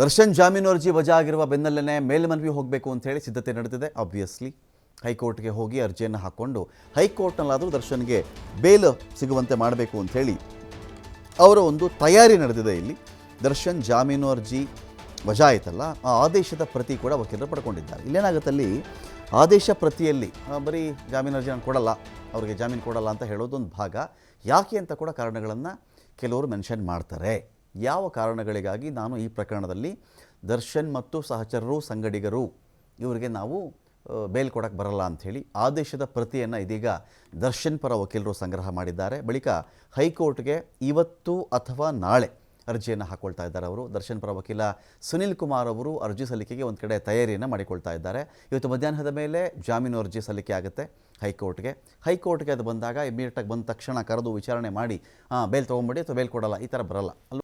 ದರ್ಶನ್ ಜಾಮೀನು ಅರ್ಜಿ ವಜಾ ಆಗಿರುವ ಬೆನ್ನಲ್ಲೇ ಮೇಲ್ಮನವಿ ಹೋಗಬೇಕು ಅಂತ ಹೇಳಿ ಸಿದ್ಧತೆ ನಡೆದಿದೆ. ಆಬ್ವಿಯಸ್ಲಿ ಹೈಕೋರ್ಟ್ಗೆ ಹೋಗಿ ಅರ್ಜಿಯನ್ನು ಹಾಕ್ಕೊಂಡು ಹೈಕೋರ್ಟ್ನಲ್ಲಾದರೂ ದರ್ಶನ್ಗೆ ಬೇಲ್ ಸಿಗುವಂತೆ ಮಾಡಬೇಕು ಅಂತ ಹೇಳಿ ಅವರ ಒಂದು ತಯಾರಿ ನಡೆದಿದೆ ಇಲ್ಲಿ. ದರ್ಶನ್ ಜಾಮೀನು ಅರ್ಜಿ ವಜಾ ಆಯಿತಲ್ಲ ಆ ಆದೇಶದ ಪ್ರತಿ ಕೂಡ ವಕೀಲರು ಪಡ್ಕೊಂಡಿದ್ದಾರೆ. ಇಲ್ಲೇನಾಗುತ್ತಲ್ಲಿ ಆದೇಶ ಪ್ರತಿಯಲ್ಲಿ ಬರೀ ಜಾಮೀನು ಅರ್ಜಿ ನಾನು ಕೊಡಲ್ಲ, ಅವರಿಗೆ ಜಾಮೀನು ಕೊಡಲ್ಲ ಅಂತ ಹೇಳೋದೊಂದು ಭಾಗ. ಯಾಕೆ ಅಂತ ಕೂಡ ಕಾರಣಗಳನ್ನು ಕೆಲವರು ಮೆನ್ಷನ್ ಮಾಡ್ತಾರೆ. ಯಾವ ಕಾರಣಗಳಿಗಾಗಿ ನಾನು ಈ ಪ್ರಕರಣದಲ್ಲಿ ದರ್ಶನ್ ಮತ್ತು ಸಹಚರರು, ಸಂಗಡಿಗರು ಇವರಿಗೆ ನಾವು ಬೇಲ್ ಕೊಡಕ್ಕೆ ಬರಲ್ಲ ಅಂಥೇಳಿ ಆದೇಶದ ಪ್ರತಿಯನ್ನು ಇದೀಗ ದರ್ಶನ್ ಪರ ವಕೀಲರು ಸಂಗ್ರಹ ಮಾಡಿದ್ದಾರೆ. ಬಳಿಕ ಹೈಕೋರ್ಟ್ಗೆ ಇವತ್ತು ಅಥವಾ ನಾಳೆ ಅರ್ಜಿಯನ್ನು ಹಾಕ್ಕೊಳ್ತಾ ಇದ್ದಾರೆ ಅವರು. ದರ್ಶನ್ ಪರ ವಕೀಲ ಸುನಿಲ್ ಕುಮಾರ್ ಅವರು ಅರ್ಜಿ ಸಲ್ಲಿಕೆಗೆ ಒಂದು ಕಡೆ ತಯಾರಿಯನ್ನು ಮಾಡಿಕೊಳ್ತಾ ಇದ್ದಾರೆ. ಇವತ್ತು ಮಧ್ಯಾಹ್ನದ ಮೇಲೆ ಜಾಮೀನು ಅರ್ಜಿ ಸಲ್ಲಿಕೆ ಆಗುತ್ತೆ ಹೈಕೋರ್ಟ್ಗೆ. ಹೈಕೋರ್ಟ್ಗೆ ಅದು ಬಂದಾಗ ಇಮಿಡಿಯೇಟಾಗಿ ಬಂದ ತಕ್ಷಣ ಕರೆದು ವಿಚಾರಣೆ ಮಾಡಿ ಬೇಲ್ ತೊಗೊಂಬಿಡಿ ಅಥವಾ ಬೇಲ್ ಕೊಡಲ್ಲ. ಈ ಥರ ಬರಲ್ಲ.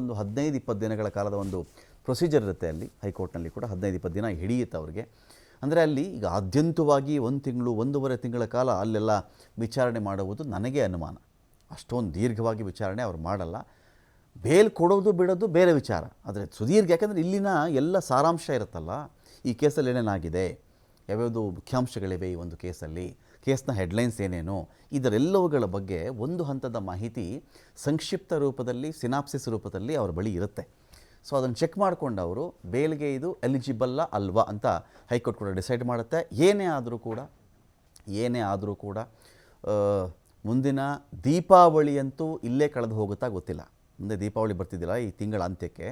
ಒಂದು ಹದಿನೈದು ಇಪ್ಪತ್ತು ದಿನಗಳ ಕಾಲದ ಒಂದು ಪ್ರೊಸೀಜರ್ ಇರುತ್ತೆ ಅಲ್ಲಿ, ಹೈಕೋರ್ಟ್ನಲ್ಲಿ ಕೂಡ ಹದಿನೈದು ಇಪ್ಪತ್ತು ದಿನ ಹಿಡಿಯುತ್ತೆ ಅವ್ರಿಗೆ. ಅಂದರೆ ಅಲ್ಲಿ ಈಗ ಆದ್ಯಂತವಾಗಿ ಒಂದು ತಿಂಗಳು, ಒಂದೂವರೆ ತಿಂಗಳ ಕಾಲ ಅಲ್ಲೆಲ್ಲ ವಿಚಾರಣೆ ಮಾಡುವುದು ನನಗೆ ಅನುಮಾನ. ಅಷ್ಟೊಂದು ದೀರ್ಘವಾಗಿ ವಿಚಾರಣೆ ಅವ್ರು ಮಾಡಲ್ಲ. ಬೇಲ್ ಕೊಡೋದು ಬಿಡೋದು ಬೇರೆ ವಿಚಾರ. ಆದರೆ ಸುದೀರ್ಘ ಯಾಕಂದರೆ ಇಲ್ಲಿನ ಎಲ್ಲ ಸಾರಾಂಶ ಇರುತ್ತಲ್ಲ, ಈ ಕೇಸಲ್ಲಿ ಏನೇನಾಗಿದೆ, ಯಾವ್ಯಾವುದು ಮುಖ್ಯಾಂಶಗಳಿವೆ ಈ ಒಂದು ಕೇಸಲ್ಲಿ ಕೇಸ್ನ ಹೆಡ್ಲೈನ್ಸ್ ಏನೇನು, ಇದರೆಲ್ಲವುಗಳ ಬಗ್ಗೆ ಒಂದು ಹಂತದ ಮಾಹಿತಿ ಸಂಕ್ಷಿಪ್ತ ರೂಪದಲ್ಲಿ, ಸಿನಾಪ್ಸಿಸ್ ರೂಪದಲ್ಲಿ ಅವ್ರ ಬಳಿ ಇರುತ್ತೆ. ಸೊ, ಅದನ್ನು ಚೆಕ್ ಮಾಡಿಕೊಂಡು ಅವರು, ಬೇಲ್ಗೆ ಇದು ಎಲಿಜಿಬಲ್ಲ ಅಲ್ವಾ ಅಂತ ಹೈಕೋರ್ಟ್ ಕೂಡ ಡಿಸೈಡ್ ಮಾಡುತ್ತೆ. ಏನೇ ಆದರೂ ಕೂಡ, ಏನೇ ಆದರೂ ಕೂಡ ಮುಂದಿನ ದೀಪಾವಳಿಯಂತೂ ಇಲ್ಲೇ ಕಳೆದು ಹೋಗುತ್ತಾ ಗೊತ್ತಿಲ್ಲ. ಮುಂದೆ ದೀಪಾವಳಿ ಬರ್ತಿದ್ದಿಲ್ಲ ಈ ತಿಂಗಳ ಅಂತ್ಯಕ್ಕೆ.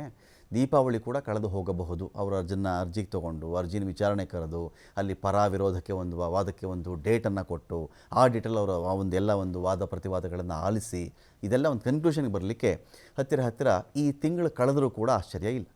ದೀಪಾವಳಿ ಕೂಡ ಕಳೆದು ಹೋಗಬಹುದು. ಅವರು ಅರ್ಜಿನ ಅರ್ಜಿಗೆ ತೊಗೊಂಡು, ಅರ್ಜಿನ ವಿಚಾರಣೆ ಕರೆದು, ಅಲ್ಲಿ ಪರ ವಿರೋಧಕ್ಕೆ ಒಂದು ವಾದಕ್ಕೆ ಒಂದು ಡೇಟನ್ನು ಕೊಟ್ಟು, ಆ ಡೇಟಲ್ಲಿ ಅವರು ಆ ಒಂದು ಒಂದು ವಾದ ಪ್ರತಿವಾದಗಳನ್ನು ಆಲಿಸಿ, ಇದೆಲ್ಲ ಒಂದು ಕನ್ಕ್ಲೂಷನ್ಗೆ ಬರಲಿಕ್ಕೆ ಹತ್ತಿರ ಹತ್ತಿರ ಈ ತಿಂಗಳು ಕಳೆದರೂ ಕೂಡ ಆಶ್ಚರ್ಯ ಇಲ್ಲ.